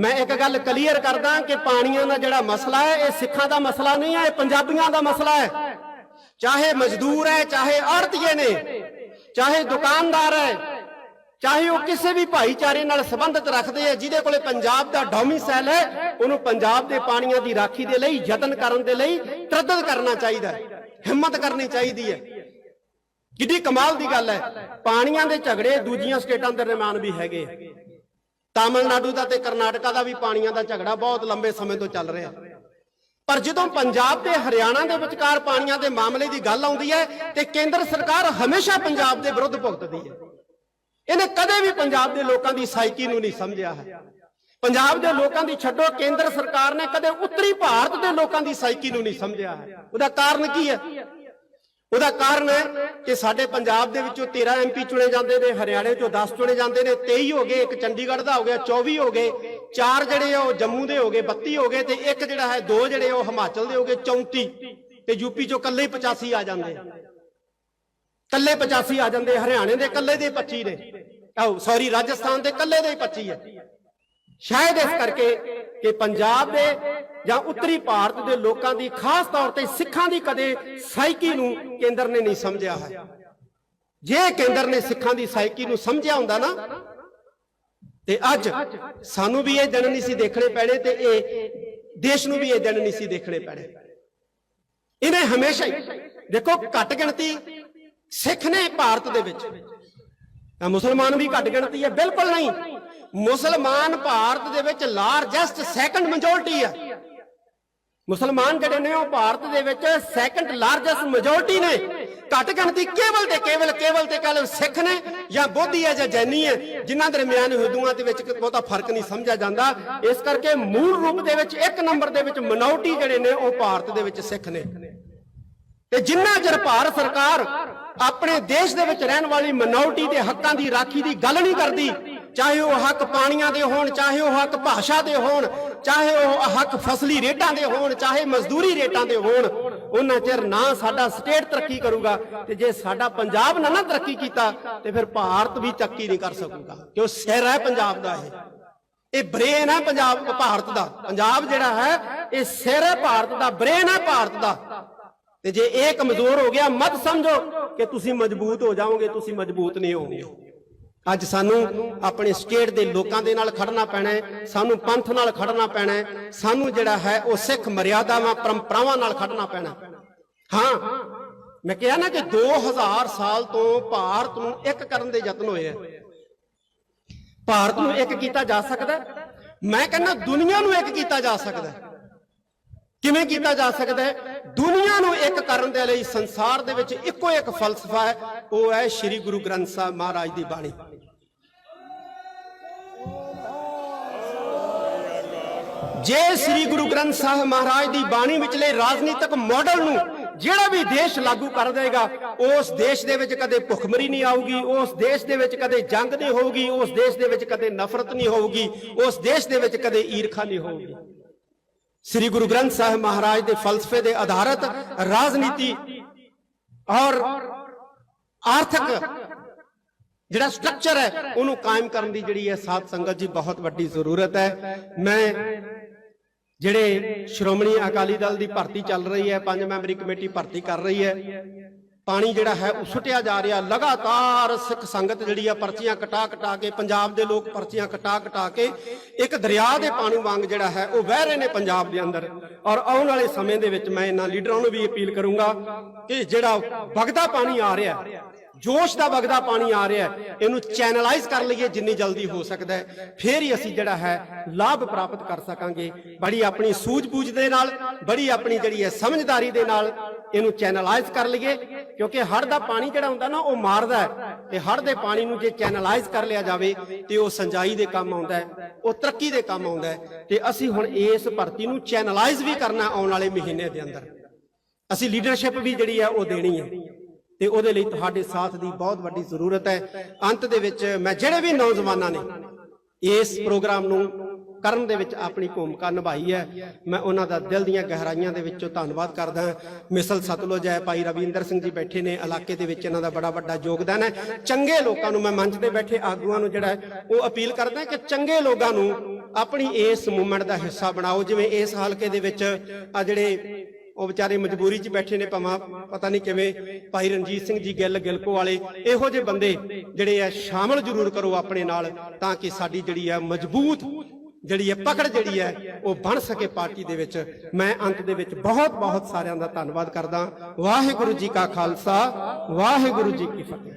ਮੈਂ ਇੱਕ ਗੱਲ ਕਲੀਅਰ ਕਰਦਾ ਕਿ ਪਾਣੀਆਂ ਦਾ ਜਿਹੜਾ ਮਸਲਾ ਹੈ, ਇਹ ਸਿੱਖਾਂ ਦਾ ਮਸਲਾ ਨਹੀਂ ਹੈ, ਇਹ ਪੰਜਾਬੀਆਂ ਦਾ ਮਸਲਾ ਹੈ। ਚਾਹੇ ਮਜ਼ਦੂਰ ਹੈ, ਚਾਹੇ ਆੜਤੀਏ ਨੇ, ਚਾਹੇ ਦੁਕਾਨਦਾਰ ਹੈ, ਚਾਹੇ ਉਹ ਕਿਸੇ ਵੀ ਭਾਈਚਾਰੇ ਨਾਲ ਸੰਬੰਧਿਤ ਰੱਖਦੇ ਆ ਜਿਹਦੇ ਕੋਲੇ ਪੰਜਾਬ ਦਾ ਡੋਮਿਸਾਈਲ ਹੈ, ਉਹਨੂੰ ਪੰਜਾਬ ਦੇ ਪਾਣੀਆਂ ਦੀ ਰਾਖੀ ਦੇ ਲਈ, ਯਤਨ ਕਰਨ ਦੇ ਲਈ ਤਰੱਦਦ ਕਰਨਾ ਚਾਹੀਦਾ ਹਿੰਮਤ ਕਰਨੀ ਚਾਹੀਦੀ ਹੈ। ਕਿੱਡੀ ਕਮਾਲ ਦੀ ਗੱਲ ਹੈ, ਪਾਣੀਆਂ ਦੇ ਝਗੜੇ ਦੂਜੀਆਂ ਸਟੇਟਾਂ ਦੇ ਦਰਮਿਆਨ ਵੀ ਹੈਗੇ ਤਾਮਿਲਨਾਡੂ ਦਾ ਤੇ ਕਰਨਾਟਕਾ ਦਾ ਵੀ ਪਾਣੀਆਂ ਦਾ ਝਗੜਾ ਬਹੁਤ ਲੰਬੇ ਸਮੇਂ ਤੋਂ ਚੱਲ ਰਿਹਾ। ਪਰ ਜਦੋਂ ਪੰਜਾਬ ਤੇ ਹਰਿਆਣਾ ਦੇ ਵਿਚਕਾਰ ਪਾਣੀਆਂ ਦੇ ਮਾਮਲੇ ਦੀ ਗੱਲ ਆਉਂਦੀ ਹੈ ਤੇ ਕੇਂਦਰ ਸਰਕਾਰ ਹਮੇਸ਼ਾ ਪੰਜਾਬ ਦੇ ਵਿਰੁੱਧ ਭੁਗਤਦੀ ਹੈ। ਇਹਨੇ ਕਦੇ ਵੀ ਪੰਜਾਬ ਦੇ ਲੋਕਾਂ ਦੀ ਸਾਈਕੀ ਨੂੰ ਨਹੀਂ ਸਮਝਿਆ ਹੈ। ਪੰਜਾਬ ਦੇ ਲੋਕਾਂ ਦੀ ਛੱਡੋ, ਕੇਂਦਰ ਸਰਕਾਰ ਨੇ ਕਦੇ ਉੱਤਰੀ ਭਾਰਤ ਦੇ ਲੋਕਾਂ ਦੀ ਸਾਈਕੀ ਨੂੰ ਨਹੀਂ ਸਮਝਿਆ ਹੈ। ਉਹਦਾ ਕਾਰਨ ਕੀ ਹੈ? ਉਹਦਾ ਕਾਰਨ ਹੈ ਕਿ ਸਾਡੇ ਪੰਜਾਬ ਦੇ ਵਿੱਚੋਂ 13 ਐਮਪੀ ਚੁਣੇ ਜਾਂਦੇ ਨੇ, ਹਰਿਆਣੇ ਚੋਂ 10 ਚੁਣੇ ਜਾਂਦੇ ਨੇ 23 ਹੋ ਗਏ, ਇੱਕ ਚੰਡੀਗੜ੍ਹ ਦਾ ਹੋ ਗਿਆ 24 ਹੋ ਗਏ, ਚਾਰ ਜਿਹੜੇ ਆ ਉਹ ਜੰਮੂ ਦੇ ਹੋ ਗਏ 32 ਹੋ ਗਏ ਤੇ ਇੱਕ ਜਿਹੜਾ ਹੈ ਦੋ ਜਿਹੜੇ ਉਹ ਹਿਮਾਚਲ ਦੇ ਹੋ ਗਏ 34 ਤੇ ਯੂਪੀ ਚੋਂ ਕੱਲੇ ਹੀ 85 ਆ ਜਾਂਦੇ। ਆ ਕੱਲੇ 85 ਆ ਜਾਂਦੇ, ਹਰਿਆਣੇ ਦੇ ਕੱਲੇ ਦੇ 25 ਨੇ। ਆਓ ਸੌਰੀ ਰਾਜਸਥਾਨ ਦੇ ਕੱਲੇ ਦੇ ਹੀ 25 ਹੈ। ਸ਼ਾਇਦ ਇਸ ਕਰਕੇ ਕਿ ਪੰਜਾਬ ਦੇ ਜਾਂ ਉੱਤਰੀ ਭਾਰਤ ਦੇ ਲੋਕਾਂ ਦੀ ਖਾਸ ਤੌਰ ਤੇ ਸਿੱਖਾਂ ਦੀ ਕਦੇ ਸਾਈਕੀ ਨੂੰ ਕੇਂਦਰ ਨੇ ਨਹੀਂ ਸਮਝਿਆ ਹੈ। ਜੇ ਕੇਂਦਰ ਨੇ ਸਿੱਖਾਂ ਦੀ ਸਾਈਕੀ ਨੂੰ ਸਮਝਿਆ ਹੁੰਦਾ ਨਾ, ਤੇ ਅੱਜ ਸਾਨੂੰ ਵੀ ਇਹ ਦਿਨ ਨਹੀਂ ਸੀ ਦੇਖਣੇ ਪੈਣੇ ਤੇ ਇਹ ਦੇਸ਼ ਨੂੰ ਵੀ ਇਹ ਦਿਨ ਨਹੀਂ ਸੀ ਦੇਖਣੇ ਪੈਣੇ। ਇਹਨੇ ਹਮੇਸ਼ਾ ਹੀ ਦੇਖੋ ਘੱਟ ਗਿਣਤੀ ਸਿੱਖ ਨੇ ਭਾਰਤ ਦੇ ਵਿੱਚ। ਤਾਂ ਮੁਸਲਮਾਨ ਵੀ ਘੱਟ ਗਿਣਤੀ ਹੈ, ਬਿਲਕੁਲ ਨਹੀਂ। ਮੁਸਲਮਾਨ ਭਾਰਤ ਦੇ ਵਿੱਚ ਲਾਰਜੈਸਟ ਸੈਕੰਡ ਮੈਜੋਰਟੀ ਹੈ। ਮੁਸਲਮਾਨ ਜਿਹੜੇ ਨੇ ਉਹ ਭਾਰਤ ਦੇ ਵਿੱਚ ਸੈਕੰਡ ਲਾਰਜੈਸਟ ਮੈਜੋਰਟੀ ਨੇ। ਘੱਟ ਗਿਣਤੀ ਕੇਵਲ ਤੇ ਕੇਵਲ ਕੇਵਲ ਤੇ ਕੇਵਲ ਸਿੱਖ ਨੇ ਜਾਂ ਬੋਧੀ ਹੈ ਜਾਂ ਜੈਨੀ ਹੈ, ਜਿਨ੍ਹਾਂ ਦਰਮਿਆਨ ਹਿੰਦੂਆਂ ਦੇ ਵਿੱਚ ਬਹੁਤਾ ਫ਼ਰਕ ਨਹੀਂ ਸਮਝਿਆ ਜਾਂਦਾ। ਇਸ ਕਰਕੇ ਮੂਲ ਰੂਪ ਦੇ ਵਿੱਚ ਇੱਕ ਨੰਬਰ ਦੇ ਵਿੱਚ ਮਿਨੋਰਟੀ ਜਿਹੜੇ ਨੇ ਉਹ ਭਾਰਤ ਦੇ ਵਿੱਚ ਸਿੱਖ ਨੇ। ਤੇ ਜਿੰਨਾ ਚਿਰ ਭਾਰਤ ਸਰਕਾਰ ਆਪਣੇ ਦੇਸ਼ ਦੇ ਵਿੱਚ ਰਹਿਣ ਵਾਲੀ ਮਿਨੋਰਟੀ ਦੇ ਹੱਕਾਂ ਦੀ ਰਾਖੀ ਦੀ ਗੱਲ ਨਹੀਂ ਕਰਦੀ ਚਾਹੇ ਉਹ ਹੱਕ ਪਾਣੀਆਂ ਦੇ ਹੋਣ, ਚਾਹੇ ਉਹ ਹੱਕ ਭਾਸ਼ਾ ਦੇ ਹੋਣ, ਚਾਹੇ ਉਹ ਹੱਕ ਫਸਲੀ ਰੇਟਾਂ ਦੇ ਹੋਣ, ਚਾਹੇ ਮਜ਼ਦੂਰੀ ਰੇਟਾਂ ਦੇ ਹੋਣ, ਉਹਨਾਂ ਚਿਰ ਨਾ ਸਾਡਾ ਸਟੇਟ ਤਰੱਕੀ ਕਰੂਗਾ ਤੇ ਜੇ ਸਾਡਾ ਪੰਜਾਬ ਨਾ ਨਾ ਤਰੱਕੀ ਕੀਤਾ ਤੇ ਫਿਰ ਭਾਰਤ ਵੀ ਤਰੱਕੀ ਨਹੀਂ ਕਰ ਸਕੂਗਾ। ਕਿਉਂ? ਸਿਰ ਹੈ ਪੰਜਾਬ ਦਾ ਇਹ। ਇਹ ਬ੍ਰੇਨ ਹੈ ਪੰਜਾਬ, ਭਾਰਤ ਦਾ। ਪੰਜਾਬ ਜਿਹੜਾ ਹੈ, ਇਹ ਸਿਰ ਹੈ ਭਾਰਤ ਦਾ, ਬ੍ਰੇਨ ਹੈ ਭਾਰਤ ਦਾ। ਤੇ ਜੇ ਇਹ ਕਮਜ਼ੋਰ ਹੋ ਗਿਆ, ਮਤ ਸਮਝੋ ਕਿ ਤੁਸੀਂ ਮਜ਼ਬੂਤ ਹੋ ਜਾਓਗੇ, ਤੁਸੀਂ ਮਜ਼ਬੂਤ ਨਹੀਂ ਹੋਵੋਗੇ। ਅੱਜ ਸਾਨੂੰ ਆਪਣੇ ਸਟੇਟ ਦੇ ਲੋਕਾਂ ਦੇ ਨਾਲ ਖੜਨਾ ਪੈਣਾ ਹੈ, ਸਾਨੂੰ ਪੰਥ ਨਾਲ ਖੜਨਾ ਪੈਣਾ ਹੈ, ਸਾਨੂੰ ਜਿਹੜਾ ਹੈ ਉਹ ਸਿੱਖ ਮਰਿਆਦਾਵਾਂ ਪਰੰਪਰਾਵਾਂ ਨਾਲ ਖੜਨਾ ਪੈਣਾ ਹਾਂ। ਮੈਂ ਕਿਹਾ ਨਾ ਕਿ 2000 ਸਾਲ ਤੋਂ ਭਾਰਤ ਨੂੰ ਇੱਕ ਕਰਨ ਦੇ ਯਤਨ ਹੋਏ ਆ। ਭਾਰਤ ਨੂੰ ਇੱਕ ਕੀਤਾ ਜਾ ਸਕਦਾ ਮੈਂ ਕਹਿੰਦਾ ਦੁਨੀਆ ਨੂੰ ਇੱਕ ਕੀਤਾ ਜਾ ਸਕਦਾ ਕਿਵੇਂ ਕੀਤਾ ਜਾ ਸਕਦਾ ਹੈ? ਦੁਨੀਆ ਨੂੰ ਇੱਕ ਕਰਨ ਦੇ ਲਈ ਸੰਸਾਰ ਦੇ ਵਿੱਚ ਇੱਕੋ ਇੱਕ ਫਲਸਫਾ ਹੈ, ਉਹ ਹੈ ਸ੍ਰੀ ਗੁਰੂ ਗ੍ਰੰਥ ਸਾਹਿਬ ਮਹਾਰਾਜ ਦੀ ਬਾਣੀ। ਜੇ ਸ੍ਰੀ ਗੁਰੂ ਗ੍ਰੰਥ ਸਾਹਿਬ ਮਹਾਰਾਜ ਦੀ ਬਾਣੀ ਵਿਚਲੇ ਰਾਜਨੀਤਿਕ ਮਾਡਲ ਨੂੰ ਜਿਹੜਾ ਵੀ ਦੇਸ਼ ਲਾਗੂ ਕਰ ਦੇਗਾ, ਉਸ ਦੇਸ਼ ਦੇ ਵਿੱਚ ਕਦੇ ਭੁੱਖਮਰੀ ਨਹੀਂ ਆਊਗੀ, ਉਸ ਦੇਸ਼ ਦੇ ਵਿੱਚ ਕਦੇ ਜੰਗ ਨਹੀਂ ਹੋਊਗੀ, ਉਸ ਦੇਸ਼ ਦੇ ਵਿੱਚ ਕਦੇ ਨਫ਼ਰਤ ਨਹੀਂ ਹੋਊਗੀ, ਉਸ ਦੇਸ਼ ਦੇ ਵਿੱਚ ਕਦੇ ਈਰਖਾ ਨਹੀਂ ਹੋਊਗੀ। ਸ੍ਰੀ ਗੁਰੂ ਗ੍ਰੰਥ ਸਾਹਿਬ ਮਹਾਰਾਜ ਦੇ ਫਲਸਫੇ ਦੇ ਆਧਾਰਿਤ ਰਾਜਨੀਤੀ ਔਰ ਆਰਥਿਕ ਜਿਹੜਾ ਸਟਰਕਚਰ ਹੈ, ਉਹਨੂੰ ਕਾਇਮ ਕਰਨ ਦੀ ਜਿਹੜੀ ਹੈ ਸਾਧ ਸੰਗਤ ਜੀ ਬਹੁਤ ਵੱਡੀ ਜ਼ਰੂਰਤ ਹੈ। ਮੈਂ ਜਿਹੜੇ ਸ਼੍ਰੋਮਣੀ ਅਕਾਲੀ ਦਲ ਦੀ ਭਰਤੀ ਚੱਲ ਰਹੀ ਹੈ, ਪੰਜ ਮੈਂਬਰੀ ਕਮੇਟੀ ਭਰਤੀ ਕਰ ਰਹੀ ਹੈ ਪਾਣੀ ਜਿਹੜਾ ਹੈ ਉਹ ਸੁੱਟਿਆ ਜਾ ਰਿਹਾ। ਲਗਾਤਾਰ ਸਿੱਖ ਸੰਗਤ ਜਿਹੜੀ ਆ ਪਰਚੀਆਂ ਕਟਾ ਕਟਾ ਕੇ, ਪੰਜਾਬ ਦੇ ਲੋਕ ਪਰਚੀਆਂ ਕਟਾ ਕਟਾ ਕੇ, ਇੱਕ ਦਰਿਆ ਦੇ ਪਾਣੀ ਵਾਂਗ ਜਿਹੜਾ ਹੈ ਉਹ ਵਹਿ ਰਹੇ ਨੇ ਪੰਜਾਬ ਦੇ ਅੰਦਰ। ਔਰ ਆਉਣ ਵਾਲੇ ਸਮੇਂ ਦੇ ਵਿੱਚ ਮੈਂ ਇਹਨਾਂ ਲੀਡਰਾਂ ਨੂੰ ਵੀ ਅਪੀਲ ਕਰੂੰਗਾ ਕਿ ਜਿਹੜਾ ਵਗਦਾ ਪਾਣੀ ਆ ਰਿਹਾ ਜੋਸ਼ ਦਾ ਵਗਦਾ ਪਾਣੀ ਆ ਰਿਹਾ ਇਹਨੂੰ ਚੈਨਲਾਈਜ਼ ਕਰ ਲਈਏ ਜਿੰਨੀ ਜਲਦੀ ਹੋ ਸਕਦਾ ਹੈ। ਫੇਰ ਹੀ ਅਸੀਂ ਜਿਹੜਾ ਹੈ ਲਾਭ ਪ੍ਰਾਪਤ ਕਰ ਸਕਾਂਗੇ। ਬੜੀ ਆਪਣੀ ਸੂਝ-ਬੂਝ ਦੇ ਨਾਲ, ਬੜੀ ਆਪਣੀ ਜਿਹੜੀ ਹੈ ਸਮਝਦਾਰੀ ਦੇ ਨਾਲ ਇਹਨੂੰ ਚੈਨਲਾਈਜ਼ ਕਰ ਲਈਏ, ਕਿਉਂਕਿ ਹੜ ਦਾ ਪਾਣੀ ਜਿਹੜਾ ਹੁੰਦਾ ਨਾ, ਉਹ ਮਾਰਦਾ ਹੈ। ਤੇ ਹੜ ਦੇ ਪਾਣੀ ਨੂੰ ਜੇ ਚੈਨਲਾਈਜ਼ ਕਰ ਲਿਆ ਜਾਵੇ, ਤੇ ਉਹ ਸੰਜਾਈ ਦੇ ਕੰਮ ਆਉਂਦਾ ਉਹ ਤਰੱਕੀ ਦੇ ਕੰਮ ਆਉਂਦਾ ਹੈ। ਤੇ ਅਸੀਂ ਹੁਣ ਇਸ ਭਰਤੀ ਨੂੰ ਚੈਨਲਾਈਜ਼ ਵੀ ਕਰਨਾ ਆਉਣ ਵਾਲੇ ਮਹੀਨੇ ਦੇ ਅੰਦਰ। ਅਸੀਂ ਲੀਡਰਸ਼ਿਪ ਵੀ ਜਿਹੜੀ ਹੈ ਉਹ ਦੇਣੀ ਹੈ ਤੇ ਉਹਦੇ ਲਈ ਤੁਹਾਡੇ ਸਾਥ ਦੀ ਬਹੁਤ ਵੱਡੀ ਜ਼ਰੂਰਤ ਹੈ। ਅੰਤ ਦੇ ਵਿੱਚ ਮੈਂ ਜਿਹੜੇ ਵੀ ਨੌਜਵਾਨਾਂ ਨੇ ਇਸ ਪ੍ਰੋਗਰਾਮ ਨੂੰ ਕਰਨ ਦੇ ਵਿੱਚ ਆਪਣੀ ਭੂਮਿਕਾ ਨਿਭਾਈ ਹੈ। ਮੈਂ ਉਹਨਾਂ ਦਾ ਦਿਲ ਦੀਆਂ ਗਹਿਰਾਈਆਂ ਦੇ ਵਿੱਚੋਂ ਧੰਨਵਾਦ ਕਰਦਾ ਹਾਂ। ਮਿਸਲ ਸਤਲੁਜ ਹੈ, ਭਾਈ ਰਵਿੰਦਰ ਸਿੰਘ ਜੀ ਬੈਠੇ ਨੇ, ਇਲਾਕੇ ਦੇ ਵਿੱਚ ਇਹਨਾਂ ਦਾ ਬੜਾ ਵੱਡਾ ਯੋਗਦਾਨ ਹੈ। ਚੰਗੇ ਲੋਕਾਂ ਨੂੰ ਮੈਂ ਮੰਚ ਤੇ ਬੈਠੇ ਆਗੂਆਂ ਨੂੰ ਜਿਹੜਾ ਉਹ ਅਪੀਲ ਕਰਦਾ ਕਿ ਚੰਗੇ ਲੋਕਾਂ ਨੂੰ ਆਪਣੀ ਇਸ ਮੂਵਮੈਂਟ ਦਾ ਹਿੱਸਾ ਬਣਾਓ। ਜਿਵੇਂ ਇਸ ਹਲਕੇ ਦੇ ਵਿੱਚ ਆ ਜਿਹੜੇ ਉਹ ਵਿਚਾਰੇ ਮਜਬੂਰੀ 'ਚ ਬੈਠੇ ਨੇ, ਭਾਵੇਂ ਪਤਾ ਨਹੀਂ ਕਿਵੇਂ ਭਾਈ ਰਣਜੀਤ ਸਿੰਘ ਜੀ, ਗਿੱਲ ਗਿਲਕੋ ਵਾਲੇ, ਇਹੋ ਜਿਹੇ ਬੰਦੇ ਜਿਹੜੇ ਆ, ਸ਼ਾਮਲ ਜ਼ਰੂਰ ਕਰੋ ਆਪਣੇ ਨਾਲ, ਤਾਂ ਕਿ ਸਾਡੀ ਜਿਹੜੀ ਆ ਮਜ਼ਬੂਤ ਜਿਹੜੀ ਹੈ ਪਕੜ ਜਿਹੜੀ ਹੈ, ਉਹ ਬਣ ਸਕੇ ਪਾਰਟੀ ਦੇ ਵਿੱਚ। ਮੈਂ ਅੰਤ ਦੇ ਵਿੱਚ ਬਹੁਤ ਬਹੁਤ ਸਾਰਿਆਂ ਦਾ ਧੰਨਵਾਦ ਕਰਦਾ। ਵਾਹਿਗੁਰੂ ਜੀ ਕਾ ਖਾਲਸਾ, ਵਾਹਿਗੁਰੂ ਜੀ ਕੀ ਫਤਿਹ।